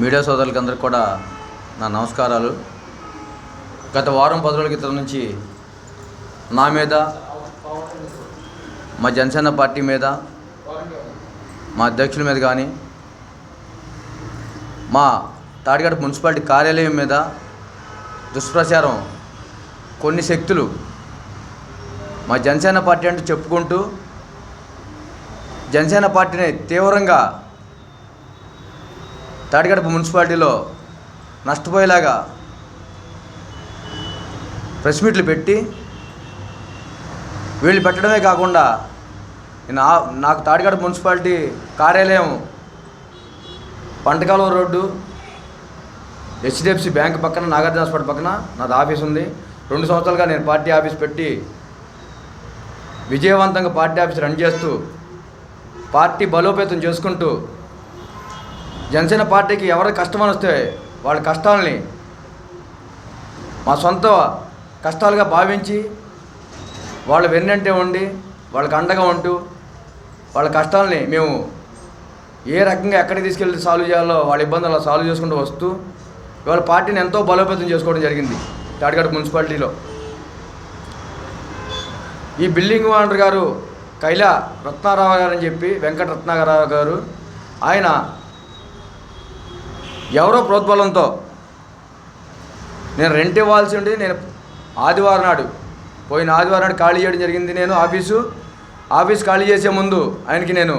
Media సోదరులకి అందరికి కూడా నా నమస్కారాలు. గత వారం పది రోజుల క్రితం నుంచి నా మీద మా జనసేన పార్టీ మీద మా అధ్యక్షుల మీద కానీ మా తాడిగడ మున్సిపాలిటీ కార్యాలయం మీద దుష్ప్రచారం కొన్ని శక్తులు మా జనసేన పార్టీ అంటూ చెప్పుకుంటూ జనసేన పార్టీని తీవ్రంగా తాడిగడప మున్సిపాలిటీలో నష్టపోయేలాగా ప్రెస్ మీట్లు పెట్టి వీళ్ళు పెట్టడమే కాకుండా నేను నాకు తాడిగడప మున్సిపాలిటీ కార్యాలయం పంటకాలువ రోడ్డు హెచ్డిఎఫ్సి బ్యాంక్ పక్కన నాగార్జున హాస్పిటల్ పక్కన నాది ఆఫీస్ ఉంది. రెండు సంవత్సరాలుగా నేను పార్టీ ఆఫీస్ పెట్టి విజయవంతంగా పార్టీ ఆఫీస్ రన్ చేస్తూ పార్టీ బలోపేతం చేసుకుంటూ జనసేన పార్టీకి ఎవరి కష్టమని వస్తే వాళ్ళ కష్టాలని మా సొంత కష్టాలుగా భావించి వాళ్ళు వెన్నంటే ఉండి వాళ్ళకి అండగా ఉంటూ వాళ్ళ కష్టాలని మేము ఏ రకంగా ఎక్కడికి తీసుకెళ్ళి సాల్వ్ చేయాలో వాళ్ళ ఇబ్బందులు అలా సాల్వ్ చేసుకుంటూ వస్తూ ఇవాళ పార్టీని ఎంతో బలోపేతం చేసుకోవడం జరిగింది తాడిగడ మున్సిపాలిటీలో. ఈ బిల్డింగ్ ఓనర్ గారు కైలా రత్నారావు గారు అని చెప్పి వెంకట రత్నారావు గారు ఆయన ఎవరో ప్రోద్బలంతో. నేను రెంట్ ఇవ్వాల్సి ఉండి నేను ఆదివారం నాడు పోయిన ఆదివారం నాడు ఖాళీ చేయడం జరిగింది నేను ఆఫీసు. ఆఫీస్ ఖాళీ చేసే ముందు ఆయనకి నేను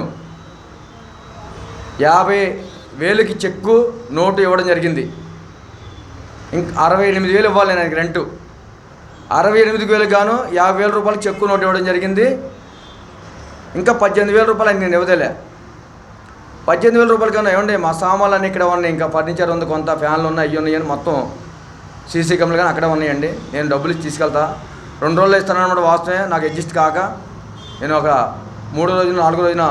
యాభై వేలకి చెక్కు నోటు ఇవ్వడం జరిగింది. ఇంక అరవై ఎనిమిది వేలు ఇవ్వాలి నేను ఆయనకి రెంటు. అరవై ఎనిమిది వేలకు గాను యాభై వేల రూపాయలు చెక్కు నోటు ఇవ్వడం జరిగింది. ఇంకా పద్దెనిమిది వేల రూపాయలు నేను ఇవ్వదలే పద్దెనిమిది వేల రూపాయలు కన్నా ఏమండి మా సామాన్లు అన్నీ ఇక్కడ ఉన్నాయి. ఇంకా ఫర్నిచర్ ఉంది కొంత ఫ్యాన్లు ఉన్నాయి అవి ఉన్నాయని మొత్తం సీసీ కెమెరాలు కానీ అక్కడే ఉన్నాయండి. నేను డబ్బులు ఇచ్చి తీసుకెళ్తా. రెండు రోజులు ఇస్తానన్నమాట వాస్తవమే. నాకు అడ్జస్ట్ కాక నేను ఒక మూడో రోజున నాలుగో రోజున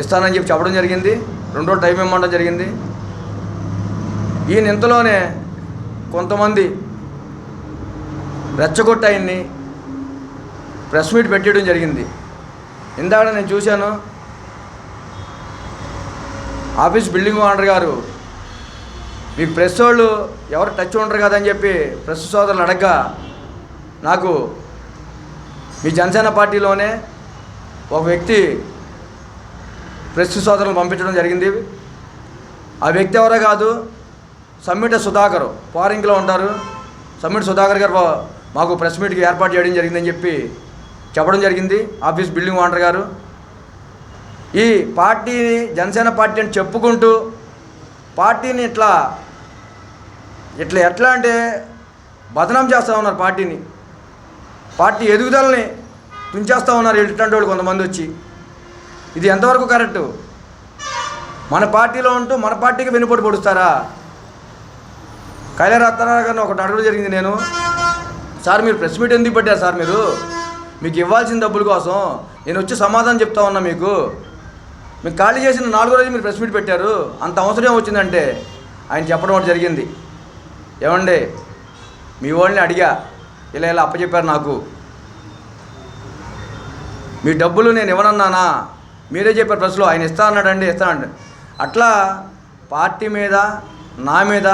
ఇస్తానని చెప్పి చెప్పడం జరిగింది. రెండు రోజులు టైం ఇవ్వడం జరిగింది. ఈయన ఇంతలోనే కొంతమంది రెచ్చగొట్టాయన్ని ప్రెస్ మీట్ పెట్టడం జరిగింది. ఇందాక నేను చూశాను ఆఫీస్ బిల్డింగ్ ఓనర్ గారు మీకు ప్రెస్ వాళ్ళు ఎవరు టచ్ ఉండరు కదా అని చెప్పి ప్రెస్ సోదరులు అడగ్గా నాకు మీ జనసేన పార్టీలోనే ఒక వ్యక్తి ప్రెస్ సోదరులు పంపించడం జరిగింది. ఆ వ్యక్తి ఎవరో కాదు సమ్మిట సుధాకర్ ఫారింగ్లో ఉంటారు. సమ్మిట సుధాకర్ గారు మాకు ప్రెస్ మీట్కి ఏర్పాటు చేయడం జరిగిందని చెప్పి చెప్పడం జరిగింది. ఆఫీస్ బిల్డింగ్ ఓనర్ గారు. ఈ పార్టీని జనసేన పార్టీ అని చెప్పుకుంటూ పార్టీని ఇట్లా ఇట్లా ఎట్లా అంటే బదనాం చేస్తూ ఉన్నారు పార్టీని. పార్టీ ఎదుగుదలని తుంచేస్తూ ఉన్నారు ఇట్లాంటి వాళ్ళు కొంతమంది వచ్చి. ఇది ఎంతవరకు కరెక్టు? మన పార్టీలో ఉంటూ మన పార్టీకి వెనుపడి పొడుస్తారా? కైలారత్నారావు గారిని ఒకటి అడగడం జరిగింది నేను. సార్ మీరు ప్రెస్ మీట్ ఎందుకు పెట్టారు సార్ మీరు? మీకు ఇవ్వాల్సిన డబ్బుల కోసం నేను వచ్చి సమాధానం చెప్తా ఉన్నా మీకు. మీకు ఖాళీ చేసిన నాలుగో రోజు మీరు ప్రెస్ మీట్ పెట్టారు అంత అవసరం వచ్చిందంటే ఆయన చెప్పడం ఒకటి జరిగింది. ఏమండి మీ వాళ్ళని అడిగా ఇలా ఇలా అప్పచెప్పారు నాకు. మీ డబ్బులు నేను ఇవ్వనన్నానా? మీరే చెప్పారు ప్రెస్లో ఆయన ఇస్తా అన్నాడండి ఇస్తా అన్నాడు. అట్లా పార్టీ మీద నా మీద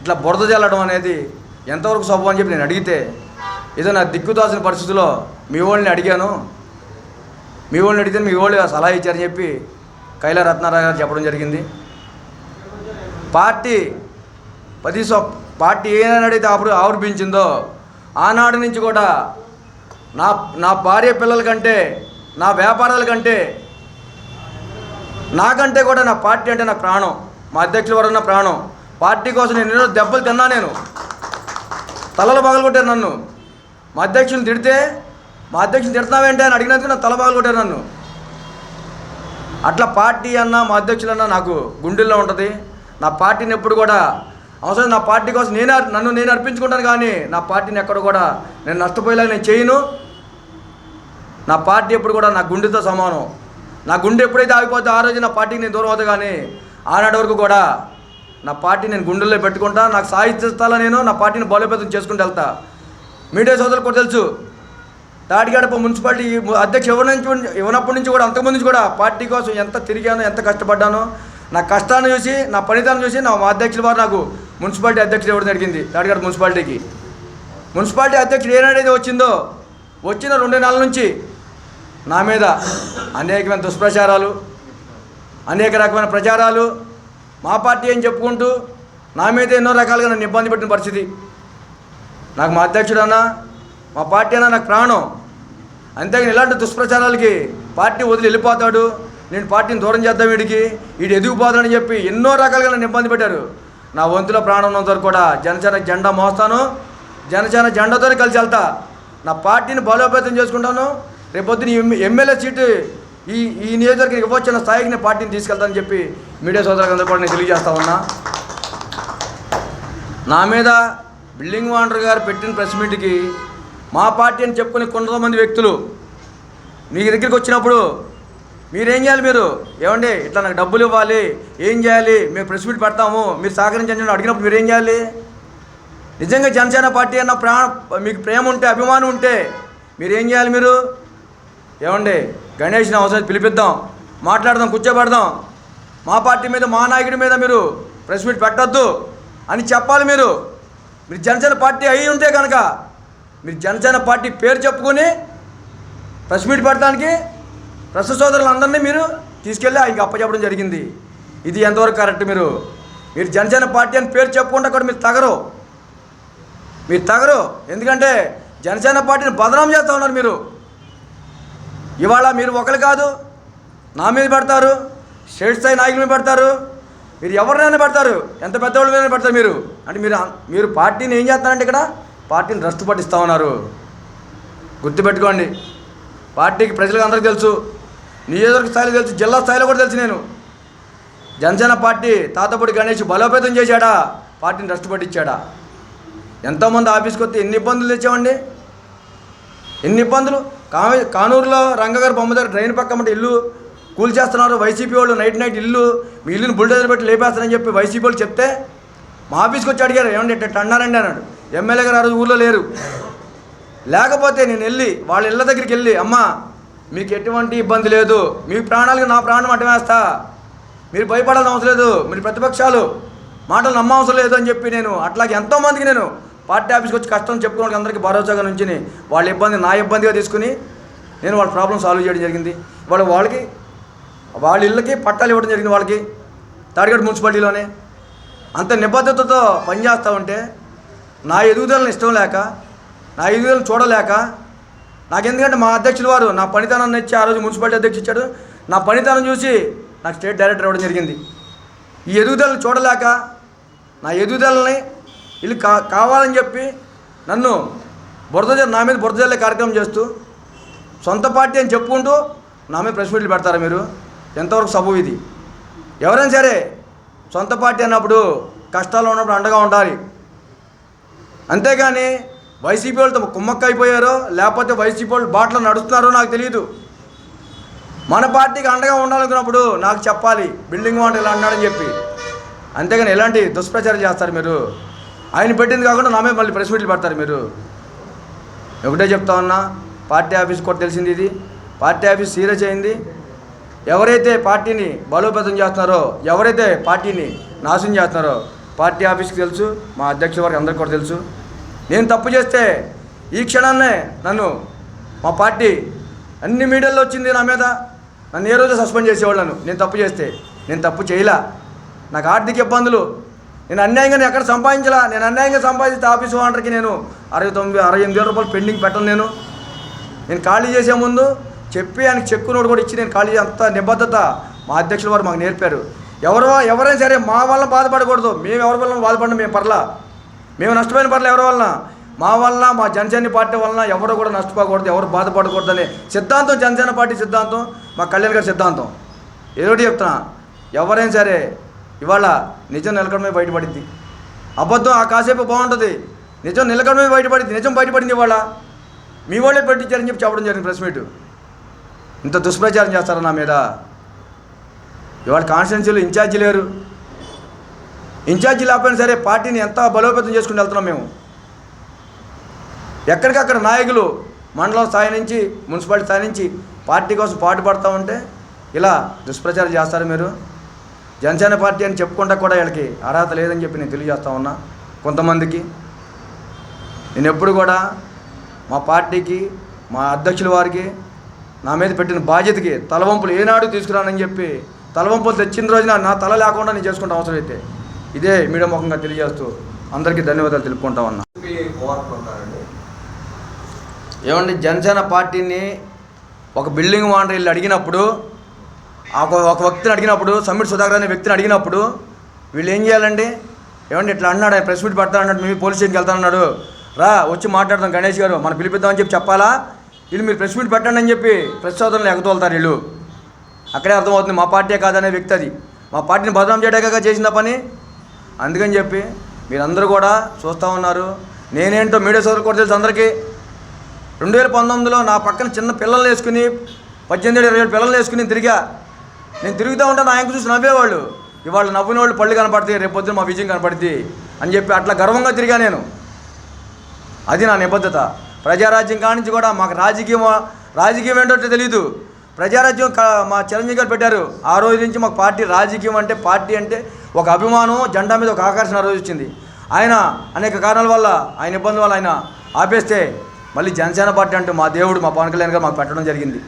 ఇట్లా బురద చల్లడం అనేది ఎంతవరకు శుభం అని చెప్పి నేను అడిగితే ఏదో నా దిక్కుదాసిన పరిస్థితిలో మీ వాళ్ళని అడిగాను. మీ వాళ్ళని అడిగితే మీ వాళ్ళు సలహా ఇచ్చారని చెప్పి కైలా రత్నారావు గారు చెప్పడం జరిగింది. పార్టీ పది సో పార్టీ ఏనాడైతే అప్పుడు ఆవిర్భించిందో ఆనాడు నుంచి కూడా నా నా భార్య పిల్లల కంటే నా వ్యాపారాల కంటే నాకంటే కూడా నా పార్టీ అంటే నా ప్రాణం. మా అధ్యక్షుల వరకు నా ప్రాణం. పార్టీ కోసం నేను ఎన్నో దెబ్బలు తిన్నా నేను. తలలు పగలగొట్టారు నన్ను. మా అధ్యక్షుని తిడితే మా అధ్యక్షుని తిడతావేంటి అని అడిగినందుకు నా తల కొట్టారు నన్ను. అట్లా పార్టీ అన్న మా అధ్యక్షులన్నా నాకు గుండెల్లో ఉంటుంది. నా పార్టీని ఎప్పుడు కూడా అవసరం నా పార్టీ కోసం నేను నన్ను నేను అర్పించుకుంటాను కానీ నా పార్టీని ఎక్కడ కూడా నేను నష్టపోయేలాగా నేను చేయను. నా పార్టీ ఎప్పుడు కూడా నా గుండెతో సమానం. నా గుండె ఎప్పుడైతే ఆగిపోతే ఆ రోజు నా పార్టీకి నేను దూరం అవుతా కానీ ఆనాటి వరకు కూడా నా పార్టీ నేను గుండెల్లో పెట్టుకుంటా. నాకు సాహిత్యస్తాలో నేను నా పార్టీని బలోపేతం చేసుకుంటూ వెళ్తా. మీడియా సోదరులు కూడా తెలుసు తాడిగడప మున్సిపాలిటీ అధ్యక్ష ఎవరి నుంచి ఇవ్వనప్పటి నుంచి కూడా అంతకుముందు నుంచి కూడా పార్టీ కోసం ఎంత తిరిగానో ఎంత కష్టపడ్డానో నా కష్టాన్ని చూసి నా పనితనం చూసి నా మా అధ్యక్షుల వారు నాకు మున్సిపాలిటీ అధ్యక్షుడు ఇవ్వడం జరిగింది తాడిగడ మున్సిపాలిటీకి. మున్సిపాలిటీ అధ్యక్షుడు ఏనాడైతే వచ్చిందో వచ్చిన రెండు నెలల నుంచి నా మీద అనేకమైన దుష్ప్రచారాలు అనేక రకమైన ప్రచారాలు మా పార్టీ అని చెప్పుకుంటూ నా మీద ఎన్నో రకాలుగా నన్ను ఇబ్బంది పెట్టిన పరిస్థితి. నాకు మా అధ్యక్షుడు అన్న మా పార్టీ అన్న నాకు ప్రాణం. అంతేగాని ఇలాంటి దుష్ప్రచారాలకి పార్టీ వదిలి వెళ్ళిపోతాడు. నేను పార్టీని దూరం చేద్దాం వీడికి. వీడు ఎదిగిపోతాడని చెప్పి ఎన్నో రకాలుగా నన్ను ఇబ్బంది పెట్టారు. నా వంతులో ప్రాణం ఉన్నంతవరకు కూడా జనసేన జెండా మోస్తాను. జనసేన జెండాతో కలిసి వెళ్తా. నా పార్టీని బలోపేతం చేసుకుంటాను. రేపొద్దున ఎమ్మెల్యే సీటు ఈ ఈ నియోజకవర్గం ఇవ్వచ్చిన స్థాయికి నేను పార్టీని తీసుకెళ్తానని చెప్పి మీడియా సోదరులందరూ కూడా నేను తెలియజేస్తా ఉన్నా. నా మీద బిల్డింగ్ ఓనర్ గారు పెట్టిన ప్రెస్ మీట్కి మా పార్టీ అని చెప్పుకునే కొంతమంది వ్యక్తులు మీ దగ్గరికి వచ్చినప్పుడు మీరేం చేయాలి మీరు? ఏమండి ఇట్లా నాకు డబ్బులు ఇవ్వాలి ఏం చేయాలి? మేము ప్రెస్ మీట్ పెడతాము మీరు సహకరించండి అడిగినప్పుడు మీరు ఏం చేయాలి? నిజంగా జనసేన పార్టీ అన్న ప్రా మీకు ప్రేమ ఉంటే అభిమానం ఉంటే మీరేం చేయాలి మీరు? ఏమండి గణేష్ని అవసరం పిలిపిద్దాం మాట్లాడదాం కూర్చోబెడదాం. మా పార్టీ మీద మా నాయకుడి మీద మీరు ప్రెస్ మీట్ పెట్టద్దు అని చెప్పాలి మీరు. మీరు జనసేన పార్టీ అయి ఉంటే కనుక మీరు జనసేన పార్టీ పేరు చెప్పుకొని ప్రెస్ మీట్ పెట్టడానికి ప్రెస్ సోదరులందరినీ మీరు తీసుకెళ్ళి ఆయనకి అప్పచెప్పడం జరిగింది. ఇది ఎంతవరకు కరెక్ట్ మీరు? మీరు జనసేన పార్టీ అని పేరు చెప్పుకుంటే కూడా మీరు తగరు. మీరు తగరు. ఎందుకంటే జనసేన పార్టీని బదనాం చేస్తూ ఉన్నారు మీరు. ఇవాళ మీరు ఒకరు కాదు నా మీద పెడతారు స్టేట్ స్థాయి నాయకుల మీద పెడతారు. మీరు ఎవరినైనా పెడతారు ఎంత పెద్దవాళ్ళ మీద పెడతారు మీరు. అంటే మీరు మీరు పార్టీని ఏం చేస్తారంటే ఇక్కడ పార్టీని రష్టు పట్టిస్తూ ఉన్నారు. గుర్తుపెట్టుకోండి పార్టీకి ప్రజలకు అందరికీ తెలుసు నియోజకవర్గ స్థాయిలో తెలుసు జిల్లా స్థాయిలో కూడా తెలుసు నేను. జనసేన పార్టీ తాతపూడి గణేష్ బలోపేతం చేశాడా? పార్టీని రష్టు పట్టించాడా? ఎంతోమంది ఆఫీస్కి వస్తే ఎన్ని ఇబ్బందులు తెచ్చామండి? ఎన్ని ఇబ్బందులు? కా కానూరులో రంగగారు బొమ్మ దగ్గర డ్రైన్ పక్కన ఇల్లు కూల్ చేస్తున్నారు వైసీపీ వాళ్ళు నైట్ నైట్ ఇల్లు మీ ఇల్లుని బుల్డోజర్ పెట్టి లేపేస్తారని చెప్పి వైసీపీ వాళ్ళు చెప్తే మా ఆఫీస్కి వచ్చి అడిగారు ఏమండి ఇట్ట అన్నారండి అన్నాడు. ఎమ్మెల్యే గారు ఆ రోజు ఊళ్ళో లేరు. లేకపోతే నేను వెళ్ళి వాళ్ళ ఇళ్ళ దగ్గరికి వెళ్ళి అమ్మ మీకు ఎటువంటి ఇబ్బంది లేదు. మీ ప్రాణాలకు నా ప్రాణం అడ్డమేస్తా మీరు భయపడాల్సిన అవసరం లేదు. మీరు ప్రతిపక్షాలు. మాటలు నమ్మవసరం లేదు అని చెప్పి నేను అట్లాగే ఎంతోమందికి నేను పార్టీ ఆఫీస్కి వచ్చి కష్టం చెప్పుకోవడానికి అందరికీ భరోసాగా నుంచి వాళ్ళ ఇబ్బంది నా ఇబ్బందిగా తీసుకుని నేను వాళ్ళ ప్రాబ్లం సాల్వ్ చేయడం జరిగింది. వాళ్ళ వాళ్ళకి వాళ్ళ ఇళ్ళకి పట్టాలు ఇవ్వడం జరిగింది వాళ్ళకి. తాడిగడ్ మున్సిపాలిటీలోనే. అంత నిబద్ధతతో పనిచేస్తూ ఉంటే నా ఎదుగుదలను ఇష్టం లేక నా ఎదుగుదలను చూడలేక నాకు ఎందుకంటే మా అధ్యక్షులు వారు నా పనితనాన్ని ఇచ్చి ఆ రోజు మున్సిపాలిటీ అధ్యక్షుడు ఇచ్చాడు. నా పనితనం చూసి నాకు స్టేట్ డైరెక్టర్ ఇవ్వడం జరిగింది. ఈ ఎదుగుదలను చూడలేక నా ఎదుగుదలని వీళ్ళు కా కావాలని చెప్పి నన్ను బురద నా మీద బురద జల్లే కార్యక్రమం చేస్తూ సొంత పార్టీ అని చెప్పుకుంటూ నా మీద ప్రెస్ మీట్లు పెడతారా మీరు? ఎంతవరకు సబు ఇది? ఎవరైనా సరే సొంత పార్టీ అన్నప్పుడు కష్టాలు ఉన్నప్పుడు అండగా ఉండాలి. అంతేగాని వైసీపీ వాళ్ళు కుమ్మక్క అయిపోయారో లేకపోతే వైసీపీ వాళ్ళు బాటలో నడుస్తున్నారో నాకు తెలియదు మన పార్టీకి అండగా ఉండాలనుకున్నప్పుడు నాకు చెప్పాలి బిల్డింగ్ వాంట్ ఇలా అన్నాడని చెప్పి. అంతేగాని ఎలాంటి దుష్ప్రచారం చేస్తారు మీరు? ఆయన పెట్టింది కాకుండా నా మీద మళ్ళీ ప్రెస్ మీట్లు పెడతారు మీరు. ఒకటే చెప్తా ఉన్నా పార్టీ ఆఫీస్ కూడా తెలిసింది ఇది. పార్టీ ఆఫీస్ సీరియస్ అయింది. ఎవరైతే పార్టీని బలోపేతం చేస్తున్నారో ఎవరైతే పార్టీని నాశనం చేస్తున్నారో పార్టీ ఆఫీస్కి తెలుసు మా అధ్యక్షుల వారికి అందరికీ కూడా తెలుసు. నేను తప్పు చేస్తే ఈ క్షణాన్నే నన్ను మా పార్టీ అన్ని మీడియాల్లో వచ్చింది నా మీద. నన్ను ఏ రోజు సస్పెండ్ చేసేవాళ్ళను నేను తప్పు చేస్తే. నేను తప్పు చేయలా. నాకు ఆర్థిక ఇబ్బందులు. నేను అన్యాయంగా నేను ఎక్కడ సంపాదించలా? నేను అన్యాయంగా సంపాదిస్తే ఆఫీస్ ఓనర్కి నేను అరవై తొమ్మిది అరవై ఎనిమిది వేల రూపాయలు పెండింగ్ పెట్టను నేను. నేను ఖాళీ చేసే ముందు చెప్పి ఆయనకి చెక్కు నోటు కూడా ఇచ్చి నేను ఖాళీ అంత నిబద్ధత మా అధ్యక్షుల వారు మాకు నేర్పారు. ఎవరో ఎవరైనా సరే మా వల్ల బాధపడకూడదు. మేము ఎవరి వల్ల బాధపడినా మేము పర్లా. మేము నష్టపోయిన పర్ల ఎవరి వలన? మా వలన మా జనసేన పార్టీ వలన ఎవరు కూడా నష్టపోకూడదు ఎవరు బాధపడకూడదు అనే సిద్ధాంతం జనసేన పార్టీ సిద్ధాంతం మా కళ్యాణ్ గారి సిద్ధాంతం. ఏదోటి చెప్తున్నా. ఎవరైనా సరే ఇవాళ నిజం నిలకడమే బయటపడింది. అబద్ధం ఆ కాసేపు బాగుంటుంది. నిజం నిలకడమే బయటపడింది. నిజం బయటపడింది ఇవాళ. మీ వాళ్ళే పెట్టించారని చెప్పి చెప్పడం జరిగింది ప్రెస్ మీట్. ఇంత దుష్ప్రచారం చేస్తారా నా మీద? ఇవాళ కాన్స్టిట్యున్సీలో ఇన్ఛార్జి లేరు. ఇన్ఛార్జి లేకపోయినా సరే పార్టీని ఎంత బలోపేతం చేసుకుని వెళ్తున్నాం మేము. ఎక్కడికక్కడ నాయకులు మండలం స్థాయి నుంచి మున్సిపాలిటీ స్థాయి నుంచి పార్టీ కోసం పాటు పడతా ఉంటే ఇలా దుష్ప్రచారం చేస్తారు మీరు. జనసేన పార్టీ అని చెప్పుకుంటా కూడా వీళ్ళకి అర్హత లేదని చెప్పి నేను తెలియజేస్తా ఉన్నా కొంతమందికి. నేను ఎప్పుడు కూడా మా పార్టీకి మా అధ్యక్షుల వారికి నా మీద పెట్టిన బాధ్యతకి తలవంపులు ఏనాడు తీసుకురానని చెప్పి తలవంపులు తెచ్చిన రోజున నా తల లేకుండా నేను చేసుకుంటా అవసరం అయితే. ఇదే మీడియా ముఖంగా తెలియజేస్తూ అందరికీ ధన్యవాదాలు తెలుపుకుంటా ఉన్నా. ఏమండి జనసేన పార్టీని ఒక బిల్డింగ్ ఓనర్ వీళ్ళు అడిగినప్పుడు ఆ ఒక వ్యక్తిని అడిగినప్పుడు సమ్మిట్ సుధాకర్ అనే వ్యక్తిని అడిగినప్పుడు వీళ్ళు ఏం చేయాలండి? ఏమండి ఇట్లా అన్నాడు ఆయన ప్రెస్ మీట్ పెడతా అన్నాడు మేము పోలీస్ స్టేషన్కి వెళ్తానన్నాడు. రా వచ్చి మాట్లాడదాం గణేష్ గారు మనం పిలిపిద్దామని చెప్పి చెప్పాలా? వీళ్ళు మీరు ప్రెస్ మీట్ పెట్టండి అని చెప్పి ప్రెస్ సోదరులు ఎగతోలుతారు వీళ్ళు. అక్కడే అర్థమవుతుంది మా పార్టీ కాదనే వ్యక్తి అది. మా పార్టీని బదనాం చేయడాక చేసిన పని? అందుకని చెప్పి మీరందరూ కూడా చూస్తూ ఉన్నారు. నేనేంటో మీడియా సోదరులు కూడా తెలుసు అందరికీ. రెండు వేల పంతొమ్మిదిలో నా పక్కన చిన్న పిల్లలు వేసుకుని పద్దెనిమిది ఇరవై ఏడు పిల్లలు వేసుకుని తిరిగా. నేను తిరుగుతూ ఉంటే నా ఆయనకు చూసి నవ్వేవాళ్ళు. ఇవాళ నవ్విన వాళ్ళు పళ్ళు కనపడతాయి రేపొద్దున మా విజయం కనపడుద్ది అని చెప్పి అట్లా గర్వంగా తిరిగా నేను. అది నా నిబద్ధత. ప్రజారాజ్యం కానించి కూడా మాకు రాజకీయం రాజకీయం ఏంటో తెలియదు ప్రజారాజ్యం క- మా చిరంజీవి గారు పెట్టారు. ఆ రోజు నుంచి మాకు పార్టీ రాజకీయం అంటే పార్టీ అంటే ఒక అభిమానం జెండా మీద ఒక ఆకర్షణ ఆ రోజు వచ్చింది. ఆయన అనేక కారణాల వల్ల ఆయన ఇబ్బంది వల్ల ఆయన ఆపేస్తే మళ్ళీ జనసేన పార్టీ అంటే మా దేవుడు మా పవన్ కళ్యాణ్ గారు మాకు పెట్టడం జరిగింది.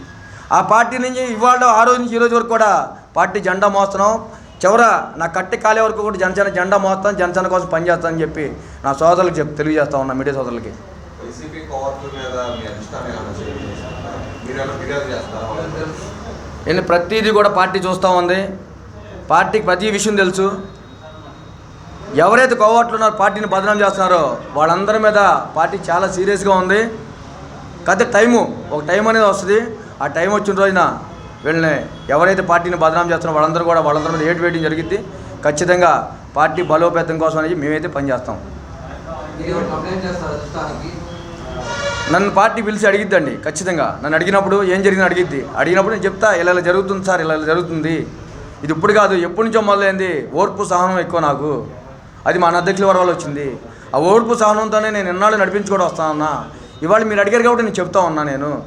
ఆ పార్టీ నుంచి ఇవాళ ఆ రోజు నుంచి ఈ రోజు వరకు కూడా పార్టీ జెండా మోస్తున్నాం. చివర నా కట్టి కాలే వరకు కూడా జనసేన జెండా మోస్తాను జనసేన కోసం పనిచేస్తానని చెప్పి నా సోదరులకు చెప్పి తెలియజేస్తా ఉన్నా మీడియా సోదరులకి వైసీపీ కోవర్టుల మీద మీ అధిష్టానం ఏమైనా చేయాలి మీరు ఏమైనా ఫిర్యాదు చేస్తారా వాళ్ళకి? నేను ప్రతిదీ కూడా పార్టీ చూస్తూ ఉంది. పార్టీకి ప్రతి విషయం తెలుసు. ఎవరైతే కోవట్లు ఉన్నారో పార్టీని బదనాం చేస్తున్నారో వాళ్ళందరి మీద పార్టీ చాలా సీరియస్గా ఉంది. కాకపోతే టైము ఒక టైం అనేది వస్తుంది. ఆ టైం వచ్చిన రోజున వీళ్ళని ఎవరైతే పార్టీని బదనాం చేస్తున్నారో వాళ్ళందరూ కూడా వాళ్ళందరి మీద ఏటు వేయడం జరిగింది ఖచ్చితంగా పార్టీ బలోపేతం కోసం అనేది మేమైతే పనిచేస్తాం. నన్ను పార్టీ పిలిచి అడిగిద్దండి ఖచ్చితంగా. నన్ను అడిగినప్పుడు ఏం జరిగింది అడిగిద్ది. అడిగినప్పుడు నేను చెప్తా ఇలా ఇలా జరుగుతుంది సార్ ఇలా ఇలా జరుగుతుంది. ఇది ఇప్పుడు కాదు ఎప్పటి నుంచో మొదలైంది. ఓర్పు సహనం ఎక్కువ నాకు. అది మన అధ్యక్షుల వల్ల వచ్చింది. ఆ ఓర్పు సహనంతోనే నేను ఎన్నాళ్ళు నడిపించుకోవడం వస్తానన్నా ఇవాళ మీరు అడిగారు కాబట్టి నేను చెప్తా ఉన్నా నేను.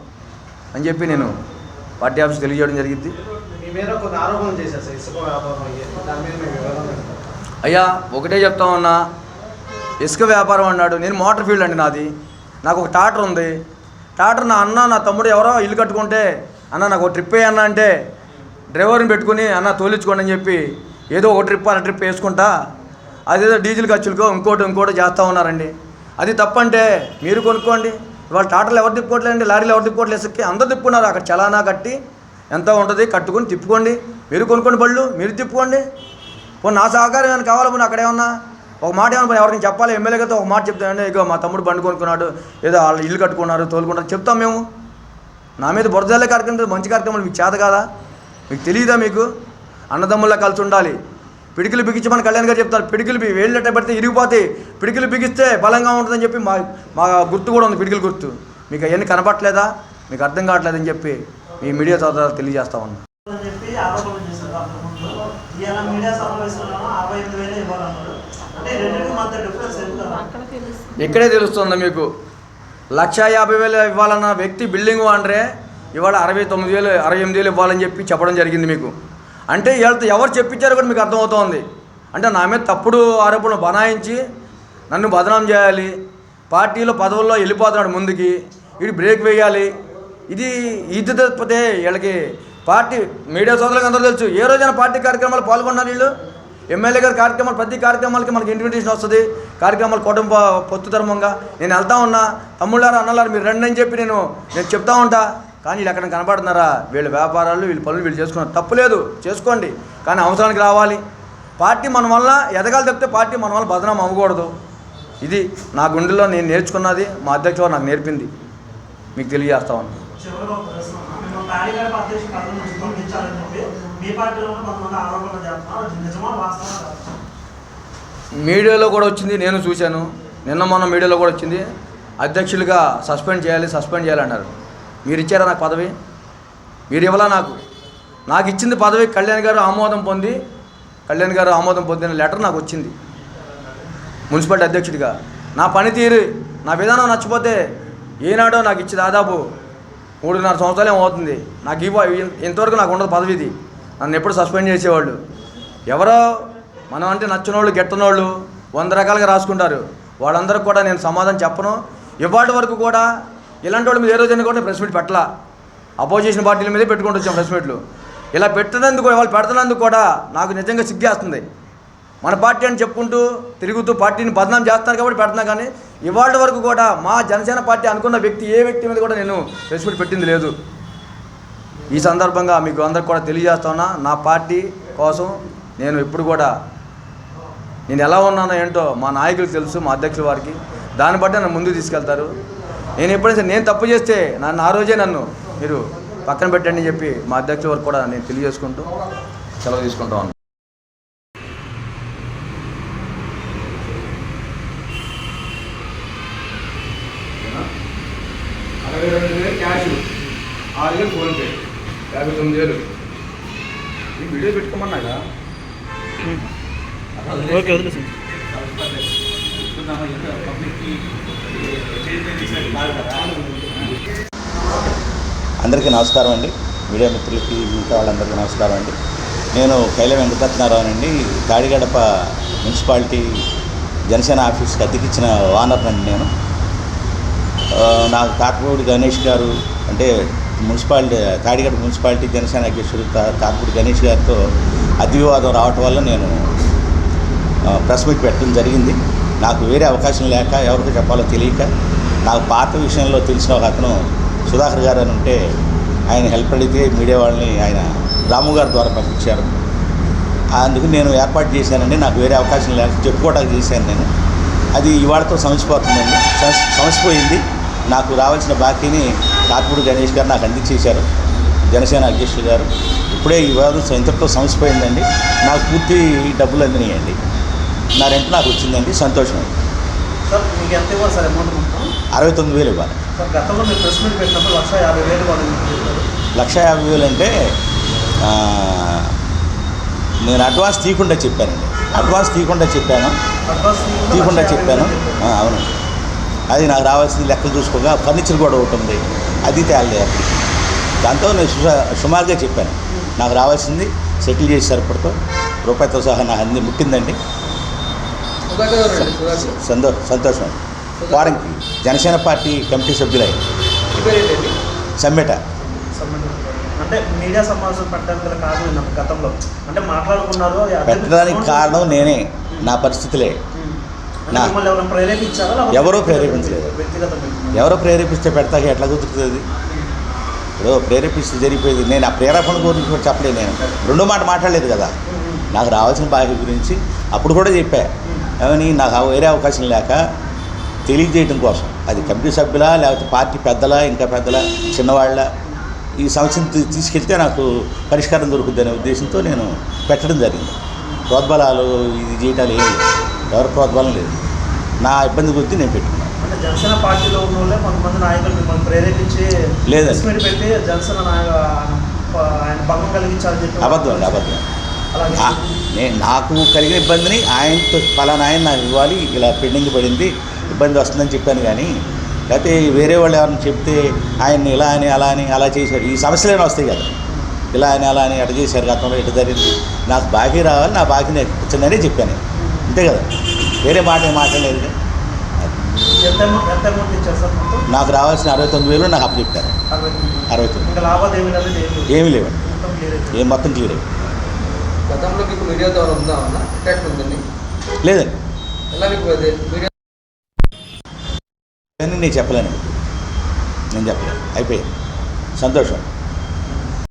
అని చెప్పి నేను పార్టీ ఆఫీస్ తెలియజేయడం జరిగింది. మీ. అయ్యా ఒకటే చెప్తా ఉన్నా. ఇసుక వ్యాపారం అన్నాడు. నేను మోటార్ ఫీల్డ్ అండి నాది. నాకు ఒక టాటర్ ఉంది. టాటర్ నా అన్న నా తమ్ముడు ఎవరో ఇల్లు కట్టుకుంటే అన్న నాకు ఒక ట్రిప్ అన్న అంటే డ్రైవర్ని పెట్టుకుని అన్న తోలించుకోండి అని చెప్పి ఏదో ఒక ట్రిప్ అలా ట్రిప్ వేసుకుంటా అదేదో డీజిల్ ఖర్చులకో ఇంకోటి ఇంకోటి చేస్తూ ఉన్నారండి. అది తప్పంటే మీరు కొనుక్కోండి. ఇవాళ టాటర్లు ఎవరు తిప్పుకోవట్లేదండి? లారీలు ఎవరు తిప్పుకోవట్లేదు? ఇసుక్కి అందరూ తిప్పుకున్నారు. అక్కడ చలానా కట్టి ఎంత ఉంటుంది కట్టుకుని తిప్పుకోండి. మీరు కొనుక్కోండి బళ్ళు మీరు తిప్పుకోండి. పోనీ నా సహకారం ఏమైనా కావాలి పోనీ అక్కడేమన్నా ఒక మాట ఏమన్నా పోనీ ఎవరికి చెప్పాలి ఎమ్మెల్యే కదా ఒక మాట చెప్తానండి ఇక మా తమ్ముడు బండి కొనుక్కున్నాడు ఏదో వాళ్ళు ఇల్లు కట్టుకున్నారు తోలుకున్నారు చెప్తాం మేము. నా మీద బురదల్లే కార్యక్రమం మంచి కార్యక్రమాలు మీకు చేత కాదా? మీకు తెలియదా మీకు? అన్నదమ్ముల్లా కలిసి ఉండాలి. పిడికిలు బిగించి మన కళ్యాణ్ గారు చెప్తారు పిడికిలు బి పెడితే ఇరిగిపోతాయి పిడికిలు బిగిస్తే బలంగా ఉంటుందని చెప్పి మా మా గుర్తు కూడా ఉంది పిడికిలు గుర్తు. మీకు అవన్నీ కనపట్లేదా మీకు అర్థం కావట్లేదని చెప్పి మీ మీడియా సోదరులు తెలియజేస్తా ఉన్నా. ఇక్కడే తెలుస్తుంది మీకు? లక్ష యాభై వేలు ఇవ్వాలన్న వ్యక్తి బిల్డింగ్ వాండరే ఇవాళ అరవై తొమ్మిది వేలు అరవై ఎనిమిది వేలు ఇవ్వాలని చెప్పి చెప్పడం జరిగింది మీకు. అంటే వీళ్ళతో ఎవరు చెప్పించారో కూడా మీకు అర్థమవుతోంది. అంటే నా మీద తప్పుడు ఆరోపణలు బనాయించి నన్ను బదనాం చేయాలి పార్టీలో పదవుల్లో వెళ్ళిపోతున్నాడు ముందుకి వీడు బ్రేక్ వేయాలి. ఇది ఇది తప్పితే వీళ్ళకి పార్టీ మీడియా సోదరులకు అందరూ తెలుసు. ఏ రోజైనా పార్టీ కార్యక్రమాలు పాల్గొన్నారు వీళ్ళు? ఎమ్మెల్యే గారి కార్యక్రమాలు ప్రతి కార్యక్రమాలకి మనకి ఇన్విటేషన్ వస్తుంది. కార్యక్రమాలు కుటుంబ పొత్తు ధర్మంగా నేను వెళ్తా ఉన్నా. తమ్ముళ్ళారు అన్నలారు మీరు రండి అని చెప్పి నేను నేను చెప్తా ఉంటా. కానీ వీళ్ళు ఎక్కడ కనబడుతున్నారా వీళ్ళ వ్యాపారాలు వీళ్ళ పనులు వీళ్ళు చేసుకున్నారు. తప్పులేదు చేసుకోండి. కానీ అవసరానికి రావాలి. పార్టీ మన వల్ల ఎదగాలి తప్పితే పార్టీ మన వల్ల బదనాం అవ్వకూడదు. ఇది నా గుండెలో నేను నేర్చుకున్నది. మా అధ్యక్షుడు నాకు నేర్పింది. మీకు తెలియజేస్తా ఉన్నాను మీ పార్టీలో కొంతమంది ఆరోపణలు చేస్తున్నారు. నిజమా? మీడియాలో కూడా వచ్చింది నేను చూశాను. నిన్న మొన్న మీడియాలో కూడా వచ్చింది. అధ్యక్షులుగా సస్పెండ్ చేయాలి సస్పెండ్ చేయాలి అన్నారు. మీరు ఇచ్చారా నాకు పదవి? మీరు ఇవ్వాలా నాకు? నాకు ఇచ్చింది పదవి కళ్యాణ్ గారు ఆమోదం పొంది కళ్యాణ్ గారు ఆమోదం పొందిన లెటర్ నాకు వచ్చింది. మున్సిపాలిటీ అధ్యక్షుడిగా. నా పనితీరు నా విధానం నచ్చిపోతే ఏనాడో నాకు ఇచ్చి దాదాపు మూడున్నర సంవత్సరాలు ఏమో అవుతుంది. నాకు ఇవ్వ ఇంతవరకు నాకు ఉండదు పదవి ఇది. నన్ను ఎప్పుడు సస్పెండ్ చేసేవాళ్ళు. ఎవరో మనం అంటే నచ్చినోళ్ళు గెట్టనోళ్ళు వంద రకాలుగా రాసుకుంటారు. వాళ్ళందరికీ కూడా నేను సమాధానం చెప్పను. ఇవాటి వరకు కూడా ఇలాంటి వాళ్ళ మీద ఏ రోజైనా కూడా ప్రెస్ మీట్ పెట్టలా. అపోజిషన్ పార్టీల మీదే పెట్టుకుంటూ వచ్చాం ప్రెస్ మీట్లు. ఇలా పెట్టినందుకు వాళ్ళు పెడుతున్నందుకు కూడా నాకు నిజంగా సిగ్గేస్తుంది. మన పార్టీ అని చెప్పుకుంటూ తిరుగుతూ పార్టీని బదనాం చేస్తాను కాబట్టి పెడుతున్నా కానీ ఇవాళ వరకు కూడా మా జనసేన పార్టీ అనుకున్న వ్యక్తి ఏ వ్యక్తి మీద కూడా నేను ప్రెస్ మీట్ పెట్టింది లేదు. ఈ సందర్భంగా మీకు అందరికి కూడా తెలియజేస్తున్నా నా పార్టీ కోసం నేను ఇప్పుడు కూడా నేను ఎలా ఉన్నానో ఏంటో మా నాయకులకు తెలుసు మా అధ్యక్షుల వారికి. దాన్ని బట్టి నన్ను ముందుకు తీసుకెళ్తారు. నేను ఎప్పుడైనా సరే నేను తప్పు చేస్తే నన్ను ఆ రోజే నన్ను మీరు పక్కన పెట్టండి అని చెప్పి మా అధ్యక్షుల వారికి కూడా నేను తెలియజేసుకుంటూ సెలవు తీసుకుంటా ఉన్నాను. అరవై రెండు వేలు క్యాష్. ఆరు వేలు ఫోన్పే. యాభై తొమ్మిది వేలు. ఈ వీడియో పెట్టుకోమన్నాగా ఓకే వదిలేసి అందరికీ నమస్కారం అండి. మీడియా మిత్రులకి మిగతా వాళ్ళందరికీ నమస్కారం అండి. నేను కైల వెంకటరత్నారావు అండి తాడిగడప మున్సిపాలిటీ జనసేన ఆఫీస్కి అద్దెకిచ్చిన ఓనర్ అండి నేను నాకు కాకపూడి గణేష్ గారు అంటే మున్సిపాలిటీ తాడిగడప మున్సిపాలిటీ జనసేన అధ్యక్షుడు తాపూడి గణేష్ గారితో అతివివాదం రావటం వల్ల నేను ప్రెస్ మీట్ పెట్టడం జరిగింది. నాకు వేరే అవకాశం లేక ఎవరికి చెప్పాలో తెలియక నాకు పాత విషయంలో తెలిసిన ఒక అతను సుధాకర్ గారు అని ఉంటే ఆయన హెల్ప్ అడిగితే మీడియా వాళ్ళని ఆయన రాము గారి ద్వారా పంపించారు. అందుకు నేను ఏర్పాటు చేశానండి. నాకు వేరే అవకాశం లేక చెప్పుకోవడానికి చేశాను నేను. అది ఇవాళతో సమసిపోతుందండి సమసిపోయింది నాకు రావాల్సిన బాకీని కాకూడు గణేష్ గారు నాకు అందించేశారు జనసేన అధ్యక్షులు గారు. ఇప్పుడే ఈ వివాదం ఇంతటితో సమసిపోయిందండి. నాకు పూర్తి డబ్బులు అందినాయండి. నా రెంట్ నాకు వచ్చిందండి. సంతోషం. సార్ మీకు ఎంత ఇవ్వాలి సార్ అమౌంట్ అరవై తొమ్మిది వేలు ఇవ్వాలి. సార్ గతంలో మీరు ప్రెస్ మీట్ పెట్టినప్పుడు లక్ష యాభై వేలు లక్ష యాభై వేలు అంటే నేను అడ్వాన్స్ తీయకుండా చెప్పానండి. అడ్వాన్స్ తీయకుండా చెప్పాను. అడ్వాన్స్ తీయకుండా చెప్పాను. అవును అది నాకు రావాల్సింది లెక్కలు చూసుకోగా ఫర్నిచర్ కూడా ఒకటి ఉంది. అది తేలేదు దాంతో నేను సుషా- సుమారుగా చెప్పాను. నాకు రావాల్సింది సెటిల్ చేసి సరిపడుతూ రూపాయితో సహా నాకు అన్ని ముట్టిందండి. సంతో సంతోషం. వారంకి జనసేన పార్టీ కమిటీ సభ్యులై. సమ్మెట. అంటే మీడియా సమావేశం పెట్టడానికి కారణం గతంలో. అంటే మాట్లాడుకున్నారు పెట్టడానికి కారణం నేనే. నా పరిస్థితులే. నా- ఎవరూ ప్రేరేపించలేదు. ఎవరో ప్రేరేపిస్తే పెడతాక ఎట్లా కుదురుతుంది? ఇప్పుడు ప్రేరేపిస్తే జరిగిపోయేది. నేను ఆ ప్రేరేపణ గురించి కూడా చెప్పలేదు నేను. రెండో మాట మాట్లాడలేదు కదా. నాకు రావాల్సిన బాధ్యత గురించి అప్పుడు కూడా చెప్పా. ఏమని నాకు ఆ వేరే అవకాశం లేక తెలియజేయడం కోసం. అది కమిటీ సభ్యులా లేకపోతే పార్టీ పెద్దలా ఇంకా పెద్దలా చిన్నవాళ్ళ ఈ సమస్యను తీసుకెళ్తే నాకు పరిష్కారం దొరుకుతుందనే ఉద్దేశంతో నేను పెట్టడం జరిగింది. ప్రోద్బలాలు ఇది చేయటాలు ఏమి ఎవరి ప్రోద్బలం లేదు. నా ఇబ్బంది గురించి నేను పెట్టుకున్నాను జనసేన పార్టీలో ఉన్న వాళ్ళే కొంతమంది నాయకులు మిమ్మల్ని ప్రేరేపించి మీట్ పెట్టి జనసేన నాయక ఆయన భంగం కలిగించాలని చెప్పి అబద్ధం అండి అబద్ధం. నేను నాకు కలిగిన ఇబ్బందిని ఆయనతో పలానా ఆయన నాకు ఇవ్వాలి ఇలా పెండింగ్ పడింది ఇబ్బంది వస్తుందని చెప్పాను కానీ లేకపోతే వేరే వాళ్ళు ఎవరైనా చెప్తే ఆయన్ని ఇలా అని అలా అని అలా చేశారు. ఈ సమస్యలు వస్తాయి కదా. ఇలా అని అలా అని ఎట చేశారు గతంలో ఎట జరిగింది. నాకు బాకీ రావాలి నా బాకీ ఇచ్చిందనే చెప్పాను అంతే కదా. వేరే మాట ఏం మాట్లాడలేదు. నాకు రావాల్సిన అరవై తొమ్మిది వేలు నాకు అప్పచెప్పారు. అరవై తొమ్మిది. అరవై తొమ్మిది. లేవు ఏమీ లేవండి అయిపోయింది. ఏం మొత్తం క్లియర్ అయ్యి గతంలో మీకు మీడియా ద్వారా ఉందా అన్న? అటాక్ ఉందండి లేదండి. ఎలా మీకు అదే? మీడియా కానీ నేను చెప్పలేను. నేను చెప్పలేను. అయిపోయింది. సంతోషం.